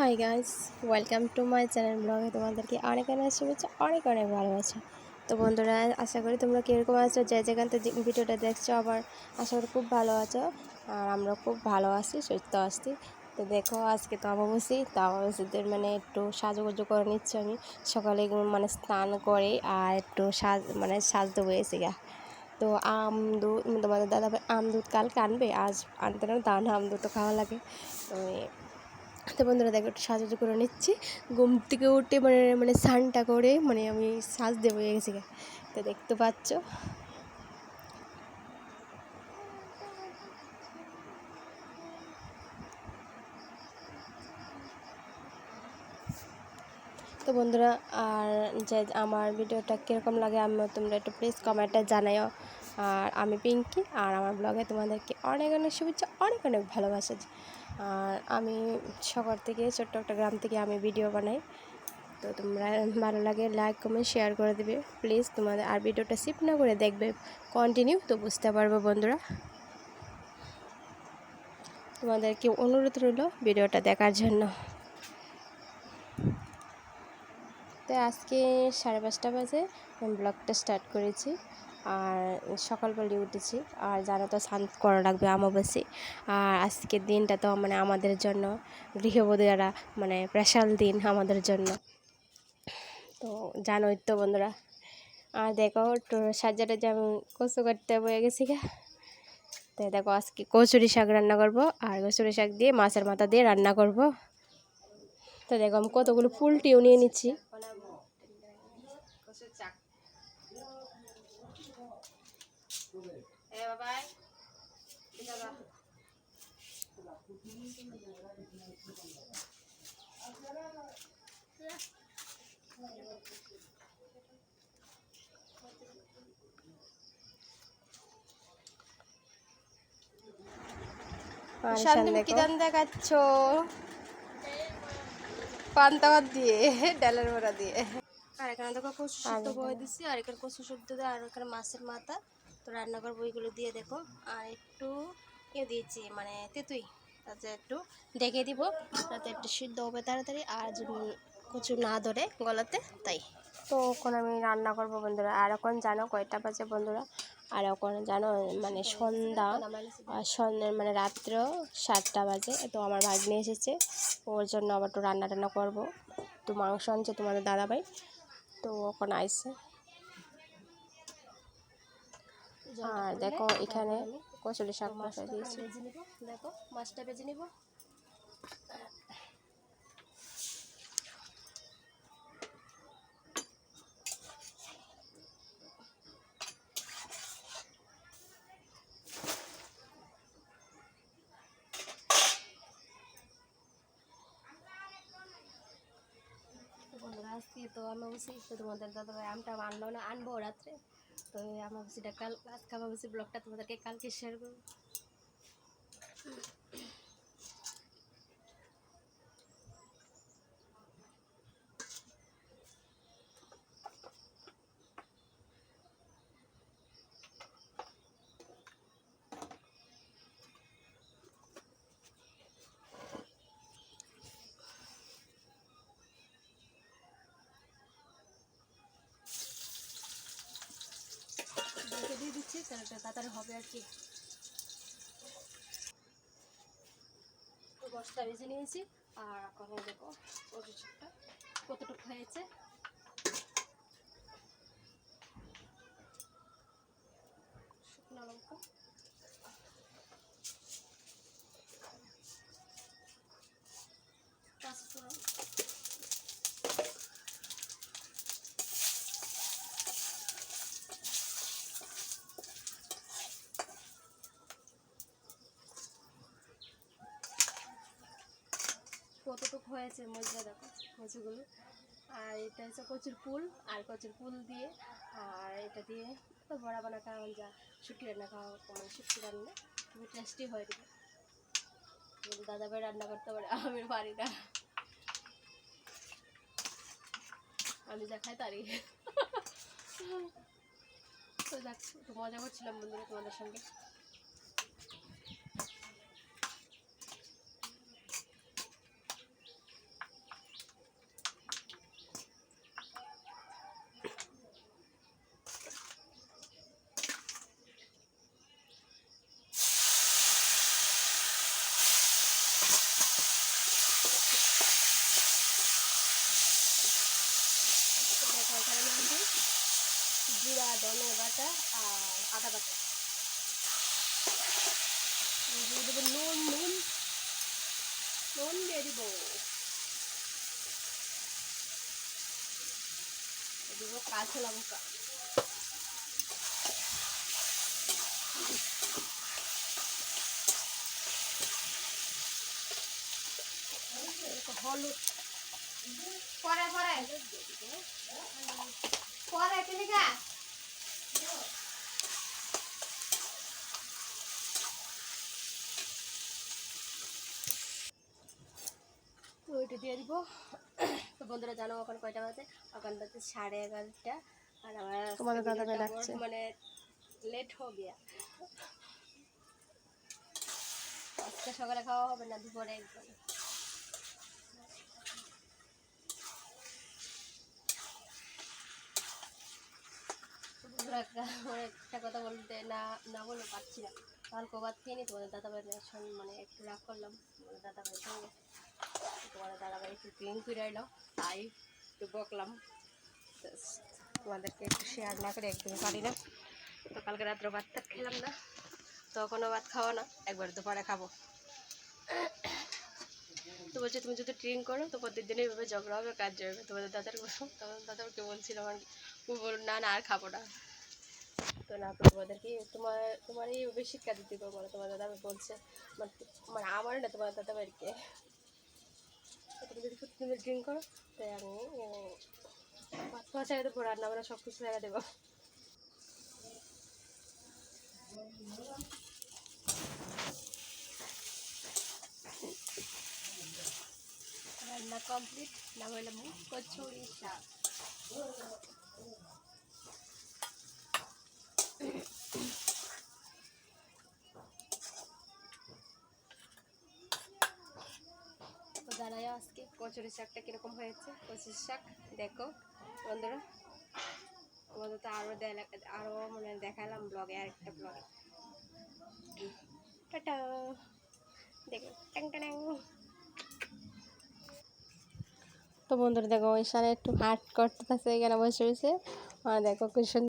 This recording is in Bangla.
Hi guys welcome to my channel ব্লগে তোমাদেরকে অনেক অনেক শুভেচ্ছা, অনেক অনেক ভালোবাসা। তো বন্ধুরা, আশা করি তোমরা কীরকম আছো? যে যেখান থেকে ভিডিওটা দেখছ, আবার আশা করি খুব ভালো আছো। আর আমরা খুব ভালো আছি, সুস্থ আসছি তো দেখো, আজকে তো অমাবস্যী, তো অমাবস্যীদের মানে একটু সাজুগুজু করে নিচ্ছি আমি। সকালে মানে স্নান করে আর একটু সাজ মানে সাজ দেবো এসে গা। তো আম দুধ তোমাদের দাদা আম দুধ কালকে আনবে আজ আনতে না দান আম দুধ তো খাওয়া লাগে। তো তো বন্ধুরা দেখো একটু সাজাজু করে নিচ্ছি। ঘুম থেকে উঠে মানে মানে স্নানটা করে মানে আমি সাজ দেবো গেছি তো দেখতে পাচ্ছ। তো বন্ধুরা, আর যে আমার ভিডিওটা কীরকম লাগে আমি তোমরা একটু প্লিজ কমেন্টে জানাইও। আর আমি পিঙ্কি, আর আমার ব্লগে তোমাদেরকে অনেক অনেক শুভেচ্ছা, অনেক অনেক ভালোবাসা। আর আমি সকাল থেকে, ছোট্ট একটা গ্রাম থেকে আমি ভিডিও বানাই। তো তোমরা ভালো লাগে লাইক কমেন্ট শেয়ার করে দেবে। প্লিজ তোমাদের আর ভিডিওটা সিপ না করে দেখবে। কন্টিনিউ তো বুঝতে পারবে বন্ধুরা। তোমাদেরকে অনুরোধ রইল ভিডিওটা দেখার জন্য। তো আজকে সাড়ে পাঁচটা বাজে। ব্লগটা স্টার্ট করেছি। আর সকালবেলায় উঠেছি। আর জানো তো স্নান করা লাগবে অমাবস্যী, আর আজকের দিনটা তো মানে আমাদের জন্য গৃহবধূ যারা মানে স্পেশাল দিন আমাদের জন্য। তো জানোই তো বন্ধুরা, আর দেখো সাজাটা যে আমি কচু কাটতে বয়ে গেছি গা। তো দেখো আজকে কচুরি শাক রান্না করব, আর কচুরি শাক দিয়ে মাছের মাথা দিয়ে রান্না করব। তো দেখো আমি কতগুলো ফুলটিও নিয়ে নিচ্ছি। দেখাচ্ছ। পান্তা ভাত দিয়ে ডালের বড়া দিয়ে। আর এখানে দেখো কচু শুদ্ধ বয়ে দিচ্ছি আর এখানে কচু শুদ্ধ দিয়ে আর এখানে মাছের মাথা। তো রান্না করব ওইগুলো দিয়ে দেখো। আর একটু ইয়ে দিয়েছি মানে তেঁতুই। তাতে একটু ডেকে দিব, তাতে একটু সিদ্ধ হবে তাড়াতাড়ি। আর কিছু না ধরে গলাতে, তাই। তো এখন আমি রান্না করব বন্ধুরা। আর এখন জানো কয়টা বাজে বন্ধুরা? আর এখন জানো মানে সন্ধ্যা সন্ধ্যা মানে রাত্র সাতটা বাজে। তো আমার ভাগ্নে এসেছে, ওর জন্য আবার একটু রান্না টান্না করব। তো মাংস আনছে তোমাদের দাদাভাই। তো ওখানে আইসে। আর দেখো এখানে কচুরি শাক মশলা দিয়েছি। দেখো মাছটা ভেজে নিব। আজকে তো আমাবস্যি তো তোমাদের দাদা ভাই আমটা আনলো না আনব রাত্রে। তো আমার কাল আজকে আমার ব্লগটা তোমাদেরকে কালকে শেয়ার করব। দিচ্ছি তাড়াতাড়ি হবে আর কি। বসটা বেজে নিয়েছি। আর এখন দেখো কচুটা কতটুকু হয়েছে। শুকনো লঙ্কা। কতটুকু হয়েছে মজা দেখো কচুগুলো আর এটা হচ্ছে কচুর ফুল, আর কচুর ফুল দিয়ে, আর এটা দিয়ে তো বড়া বানা খাওয়া যা শুটকি রান্না খাওয়া মানে শুটকি রান্না, খুবই টেস্টি হয় এটা। দাদা ভাই রান্না করতে পারে? আমি পারি না। আমি যা খাই তারই। তো যাক মজা করছিলাম বন্ধুরা তোমাদের সঙ্গে। বাটা আদা বাটা। দিয়ে দেবো নুন নুন নুন দিয়ে দিব। কাঁচা লঙ্কা। হলুদ। পরে পরে। পরে তুমি খা ওইটা দিয়ে দিব তো বন্ধুরা জানো এখন কয়টা বাজে? এখন বাজে সাড়ে এগারোটা। আর আমার দাদা। মানে লেট হো গিয়া। আজকে সকালে খাওয়া হবে না দুপুরে একদম। একটা মানে একটা কথা বলতে না না বলে পারছি না। কালকে ভাত খেয়ে নি তোমাদের দাদাভাই মানে একটু রাগ করলাম। দাদাভাই সঙ্গে। তোমাদের দাদাভাই একটু করে এলো তাই একটু বকলাম। তোমাদেরকে একটু শেয়ার না করে একদমই পারি না। তো কালকে রাত্রে ভাত টাত খেলাম না তখনও ভাত খাওয়া না, একবার দুপুরে খাব। তো বলছে, তুমি যদি ড্রিঙ্ক করো, তো প্রত্যেকদিন এইভাবে ঝগড়া হবে, কাজ হবে। তোমাদের দাদার তোমাদের দাদাকে বলছিলাম আর ও বলল, না না, আর খাব না। তো না, তো তোমাদের কি তোমার তোমার এইভাবে শিক্ষা দিতে পারব না তোমার দাদা বলছে। মানে মানে আমার না তোমার দাদা তুমি যদি প্রতিদিন ড্রিঙ্ক করো, তাই আমি ভাত খাওয়া ছেড়ে দেবো রান্না বান্না সব কিছু ছেড়ে দেবো। রান্না কমপ্লিট না হলে মুখ কচুরি শাক তো জানাই আজকে কচুরি শাকটা কীরকম হয়েছে? কচুরি শাক, দেখো। বন্ধুরা, তোমাদের তো আরও আরও মানে দেখালাম ব্লগে আরেকটা ব্লগে দেখো ট্যাং ট্যাং তো বন্ধুরা, দেখো, ওই সারে একটু হাট করতে থাকছে এখানে বসে বসে। আর দেখো সুন্দর